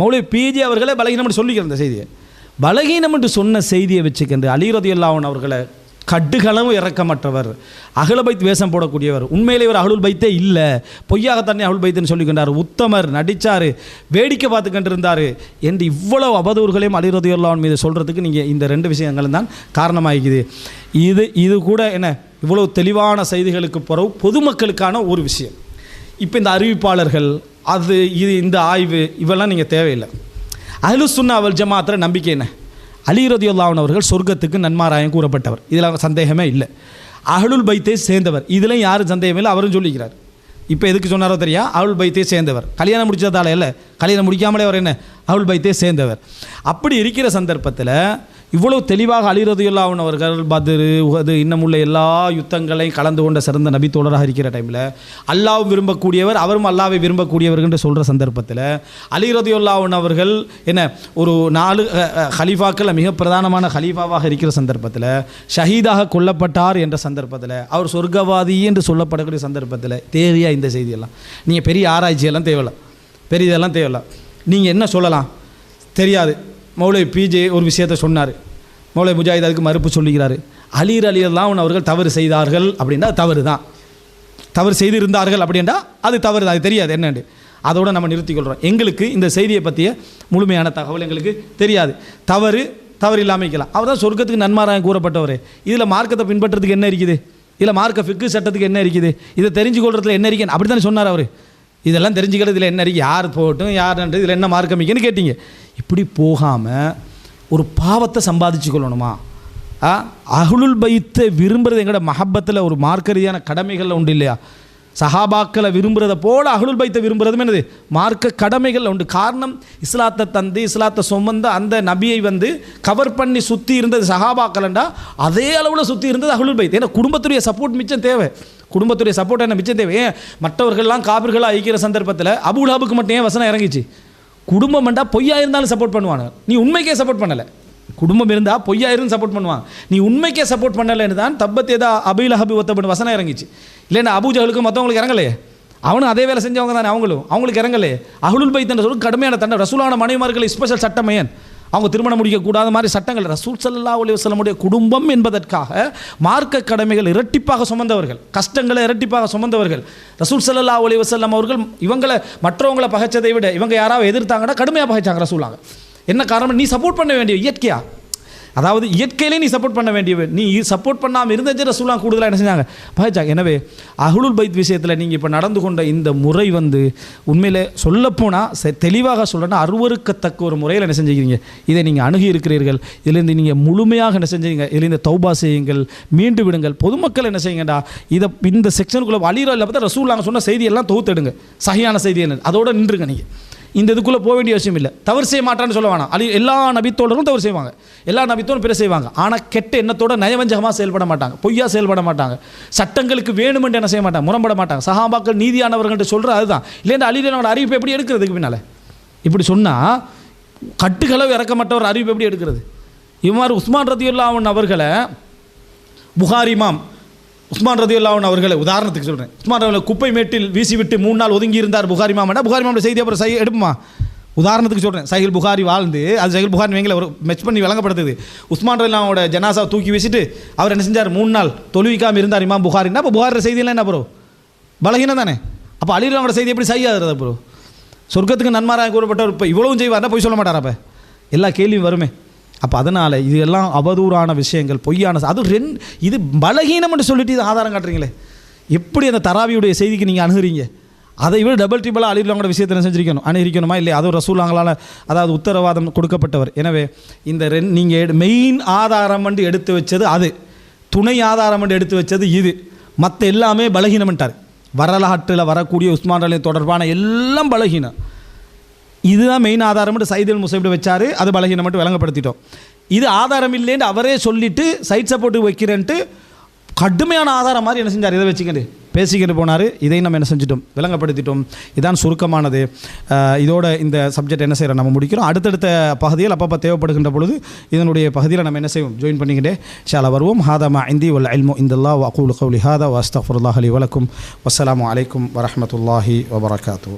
Mouli PG அவர்களே பலகீனம் என்று சொல்லிக்கிற இந்த செய்தியை. பலகீனம் என்று சொன்ன செய்தியை வச்சுக்கின்ற அலிரதி அல்லாவன் அவர்களை கட்டுகளவும் இறக்கமற்றவர் அகல பைத் வேஷம் போடக்கூடியவர். உண்மையிலே இவர் அகலுல் பைத்தே இல்லை. பொய்யாக தன்னை அகுல் பைத்துன்னு சொல்லிக்கொண்டார் உத்தமர் நடித்தார் வேடிக்கை பார்த்துக்கிட்டு இருந்தார் என்று இவ்வளவு அவதூறுகளையும் அலிரதி அல்லாவன் மீது சொல்கிறதுக்கு நீங்கள் இந்த ரெண்டு விஷயங்களும் தான் காரணமாகிக்குது. இது இது கூட என்ன இவ்வளவு தெளிவான செய்திகளுக்கு பிறகு பொதுமக்களுக்கான ஒரு விஷயம். இப்போ இந்த அறிவிப்பாளர்கள் அது இது இந்த ஆய்வு இவெல்லாம் நீங்கள் தேவையில்லை. அஹ்லு சுன்னா அவள் ஜமாத்தில் நம்பிக்கை என்ன? அலிரதி அல்லாவன் அவர்கள் சொர்க்கத்துக்கு நன்மாராயம் கூறப்பட்டவர். இதில் சந்தேகமே இல்லை. அஹ்லுல் பைத்தை சேர்ந்தவர். இதில் யாரும் சந்தேகம் இல்லை அவரும் சொல்லிக்கிறார். இப்போ எதுக்கு சொன்னாரோ தெரியா? அவள் பைத்தே சேர்ந்தவர். கல்யாணம் முடிச்சதால இல்லை. கல்யாணம் முடிக்காமலே அவர் என்ன? அவள் பைத்தே சேர்ந்தவர். அப்படி இருக்கிற சந்தர்ப்பத்தில் இவ்வளவு தெளிவாக அலிரதியுல்லாவன் அவர்கள் பத்ரு உஹது இன்னும் உள்ள எல்லா யுத்தங்களையும் கலந்து கொண்ட சிறந்த நபி தோழராக இருக்கிற டைமில் அல்லாவும் விரும்பக்கூடியவர் அவரும் அல்லாவை விரும்பக்கூடியவர் என்று சொல்கிற சந்தர்ப்பத்தில் அலிரதியுல்லாவன் அவர்கள் என்ன ஒரு நாலு அஹ், மிக பிரதானமான ஹலீஃபாவாக இருக்கிற சந்தர்ப்பத்தில் ஷஹீதாக கொல்லப்பட்டார் என்ற சந்தர்ப்பத்தில் அவர் சொர்க்கவாதி என்று சொல்லப்படக்கூடிய சந்தர்ப்பத்தில் தேவையாக இந்த செய்தியெல்லாம்? நீங்கள் பெரிய ஆராய்ச்சியெல்லாம் தேவையில்லை பெரிய இதெல்லாம் தேவையில்ல நீங்கள் என்ன சொல்லலாம்? தெரியாது. மௌலை பிஜே ஒரு விஷயத்தை சொன்னார். மௌலை முஜாஹித் அதுக்கு மறுப்பு சொல்லுகிறார். அலீர் அலி அவர்கள் தவறு செய்தார்கள் அப்படின்னா தவறு தான் தவறு செய்திருந்தார்கள் அப்படின்னா அது தவறு தான் அது தெரியாது. என்னென்று அதோட நம்ம நிறுத்திக்கொள்கிறோம் எங்களுக்கு இந்த செய்தியை பற்றிய முழுமையான தகவல் எங்களுக்கு தெரியாது. தவறு தவறு இல்லாமல் இருக்கலாம். அவர் தான் சொர்க்கத்துக்கு நன்மாராயம் கூறப்பட்டவர். இதில் மார்க்கத்தை பின்பற்றுறதுக்கு என்ன இருக்குது? இதில் மார்க்க ஃபிக்கு சட்டத்துக்கு என்ன இருக்குது? இதை தெரிஞ்சு கொள்றதுல என்ன இருக்குது? அப்படி தானே சொன்னார் அவர். இதெல்லாம் தெரிஞ்சுக்கிறது இதில் என்ன இருக்குது யார் போகட்டும் யார் இதில் என்ன மார்க் இருக்குன்னு கேட்டீங்க. இப்படி போகாமல் ஒரு பாவத்தை சம்பாதிச்சு கொள்ளணுமா? ஆ? அகுலுல் பைத்தை விரும்புகிறது எங்களோட மஹப்பத்தில் ஒரு மார்க்க கடமைகளில் உண்டு இல்லையா? சஹாபாக்களை விரும்புகிறத போல் அகுலுல் பைத்தை விரும்புகிறதும் என்னது? மார்க்க கடமைகள் உண்டு. காரணம் இஸ்லாத்தை தந்து இஸ்லாத்தை சுமந்த அந்த நபியை வந்து கவர் பண்ணி சுற்றி இருந்தது சஹாபாக்கள்ண்டா அதே அளவில் சுற்றி இருந்தது அகுலுல் பைத். ஏன்னா குடும்பத்துடைய சப்போர்ட் மிச்சம் தேவை. குடும்பத்துடைய சப்போர்ட் என்ன மிச்சம் தேவை? மற்றவர்கள்லாம் காபிர்களாக ஐக்கிற சந்தர்ப்பத்தில் அபுலாபுக்கு மட்டும் ஏன் வசனம் இறங்கிச்சு? குடும்பம் வேண்டா பொய்யா இருந்தாலும் சப்போர்ட் பண்ணுவாங்க. நீ உண்மைக்கே சப்போர்ட் பண்ணலை. குடும்பம் இருந்தால் பொய்யா இருந்து சப்போர்ட் பண்ணுவாங்க. நீ உண்மைக்கே சப்போர்ட் பண்ணலைன்னு தான் தப்பத் ஏதா அபில் ஹபி ஒத்தப்பட்டு வசனம் இறங்கிச்சு. இல்லைன்னா அபூஜகளுக்கு மற்றவங்களுக்கு இறங்கலையே? அவனும் அதே வேலை செஞ்சவங்க தானே அவங்களும். அவங்களுக்கு இறங்கலையே? அகுலுல் பைத்தன்ற சொல்லு கடுமையான தண்டை ரசூலான மனைவிமார்கள் ஸ்பெஷல் சட்டமையன் அவங்க திருமணம் முடிக்கக்கூடாத மாதிரி சட்டங்கள். ரசூல் சல்லா அலி வஸ்லமுடைய குடும்பம் என்பதற்காக மார்க்க கடமைகள் இரட்டிப்பாக சுமந்தவர்கள் கஷ்டங்களை இரட்டிப்பாக சுமந்தவர்கள். ரசூல் சல்லா அலி வசல்லம் அவர்கள் இவங்களை மற்றவங்களை பகைச்சதை விட இவங்க யாராவது எதிர்த்தாங்கன்னா கடுமையாக பகைச்சாங்க ரசூலாங்க என்ன காரணம்? நீ சப்போர்ட் பண்ண வேண்டிய இயற்கையாக அதாவது இயற்கையிலே நீ சப்போர்ட் பண்ண வேண்டியவை நீ சப்போர்ட் பண்ணாமல் இருந்தச்சு ரசூலாம் கூடுதலாக என்ன செஞ்சாங்க? பகைச்சாங்க எனவே அஹ்லுல் பைத் விஷயத்தில் நீங்கள் இப்போ நடந்து கொண்ட இந்த முறை வந்து உண்மையில் சொல்லப்போனால் தெளிவாக சொல்கிறேன்னா அருவருக்கத்தக்க ஒரு முறையில் என்ன செஞ்சுக்கிறீங்க? இதை நீங்கள் அணுகி இருக்கிறீர்கள். இதிலிருந்து நீங்கள் முழுமையாக என்ன செஞ்சீங்க இதிலிருந்து தௌபா செய்யுங்கள் மீண்டு விடுங்கள். பொதுமக்கள் என்ன செய்யுங்கடா? இதை இந்த செக்ஷனுக்குள்ளே அலிரல்ல பார்த்தா ரசூலாங்க சொன்ன செய்தியெல்லாம் தொகுத்தெடுங்க சகையான செய்தி என்ன? அதோட நின்றுங்க நீங்கள் இந்த இதுக்குள்ளே போக வேண்டிய அவசியம் இல்லை. தவறு செய்ய மாட்டான்னு சொல்ல வேணாம். அது எல்லா நபித்தோழரும் தவறு செய்வாங்க. எல்லா நபித்தோடும் பிற செய்வாங்க. ஆனால் கெட்ட எண்ணத்தோட நயவஞ்சகமாக செயல்பட மாட்டாங்க. பொய்யா செயல்பட மாட்டாங்க. சட்டங்களுக்கு வேணுமென்று என்ன செய்ய மாட்டாங்க? முரம்பட மாட்டாங்க. சகாபாக்கள் நீதியானவர்கள்ட்ட சொல்கிற அதுதான். இல்லைன்னா அலிலனோட அறிவிப்பு எப்படி எடுக்கிறதுக்கு பின்னால்? இப்படி சொன்னால் கட்டுகளவு இறக்கப்பட்ட ஒரு அறிவிப்பு எப்படி எடுக்கிறது? இவ்வாறு உஸ்மான் ரதியுல்லாவன் அவர்களை புகாரிமாம் உஸ்மான் ரதியுல்லாவன் அவர்களை உதாரணத்துக்கு சொல்கிறேன் உஸ்மான் அவர்களை குப்பை மேட்டில் வீசிவிட்டு மூணு நாள் ஒதுங்கி இருந்தார் புகாரி மாமனா. புகாரி மாமன் செய்தி அப்புறம் சை எடுப்புமா? உதாரணத்துக்கு சொல்கிறேன் சைகில் புகாரி வாழ்ந்து அது சைகில் புகாரி வைங்கள ஒரு மெச் பண்ணி வழங்கப்படுத்துது உஸ்மான் ரல்லாவோட ஜனாசா தூக்கி வீசிட்டு அவர் என்ன செஞ்சார்? மூணு நாள் தொழுவிக்காமல் இருந்தார் இமாம் புகாரின்னா அப்போ புகாரி செய்தியெல்லாம் என்ன ப்ரோ பலகீனம் தானே? அப்போ அலிராவோட செய்தி எப்படி செய்யாதுறதா ப்ரோ சொர்க்கத்துக்கு நன்மாராக கூறப்பட்டவர் இப்போ இவ்வளவும் செய்வார்னா போய் சொல்ல மாட்டாரா அப்போ? எல்லா கேள்வியும் வருமே. அப்போ அதனால் இது எல்லாம் அவதூறான விஷயங்கள் பொய்யான அது ரெண்டு இது பலகீனம் என்று சொல்லிட்டு இது ஆதாரம் காட்டுறீங்களே. எப்படி அந்த தராவியுடைய செய்திக்கு நீங்கள் அணுகிறீங்க? அதை விட டபுள் ட்ரிபிளாக அழிவுலாங்களோட விஷயத்தை என்ன செஞ்சிருக்கணும். அணுகிரிக்கணுமா இல்லை அதுவும் ரசூலாங்களால் அதாவது உத்தரவாதம் கொடுக்கப்பட்டவர். எனவே இந்த ரெண் நீங்கள் மெயின் ஆதாரம் வந்து எடுத்து வச்சது அது. துணை ஆதாரம் வந்து எடுத்து வச்சது இது. மற்ற எல்லாமே பலகீனம்ட்டார் வரலாற்றில் வரக்கூடிய உஸ்மான் அலி தொடர்பான எல்லாம் பலகீனம். இதுதான் மெயின் ஆதாரம்னு சைதில் முசைப்டு வச்சார். அது பலகீனம் மட்டும் விளங்கப்படுத்திட்டோம். இது ஆதாரம் இல்லைன்னு அவரே சொல்லிவிட்டு சைட் சப்போர்ட்டு வைக்கிறேன்ட்டு கடுமையான ஆதாரம் மாதிரி என்ன செஞ்சார்? இதை வச்சுக்கிட்டு பேசிக்கிட்டு போனார். இதையும் நம்ம என்ன செஞ்சிட்டோம்? விளங்கப்படுத்திட்டோம். இதான் சுருக்கமானது. இதோட இந்த சப்ஜெக்ட் என்ன செய்கிறோம் நம்ம முடிக்கிறோம். அடுத்தடுத்த பகுதியில் அப்பப்போ தேவைப்படுகின்ற பொழுது இதனுடைய பகுதியில் நம்ம என்ன செய்வோம்? ஜாயின் பண்ணிக்கிட்டே ஷாலா வருவோம். ஹாதமா இந்தி வல் அல்மோ இந்தல்லா வக்கூல் கவுலி ஹாதா வஸ்தஃபுல்லாஹ் அலி வலக்கும் வஸ்ஸலாமு அலைக்கும் வரமத்துல்லாஹி வபரகாத்து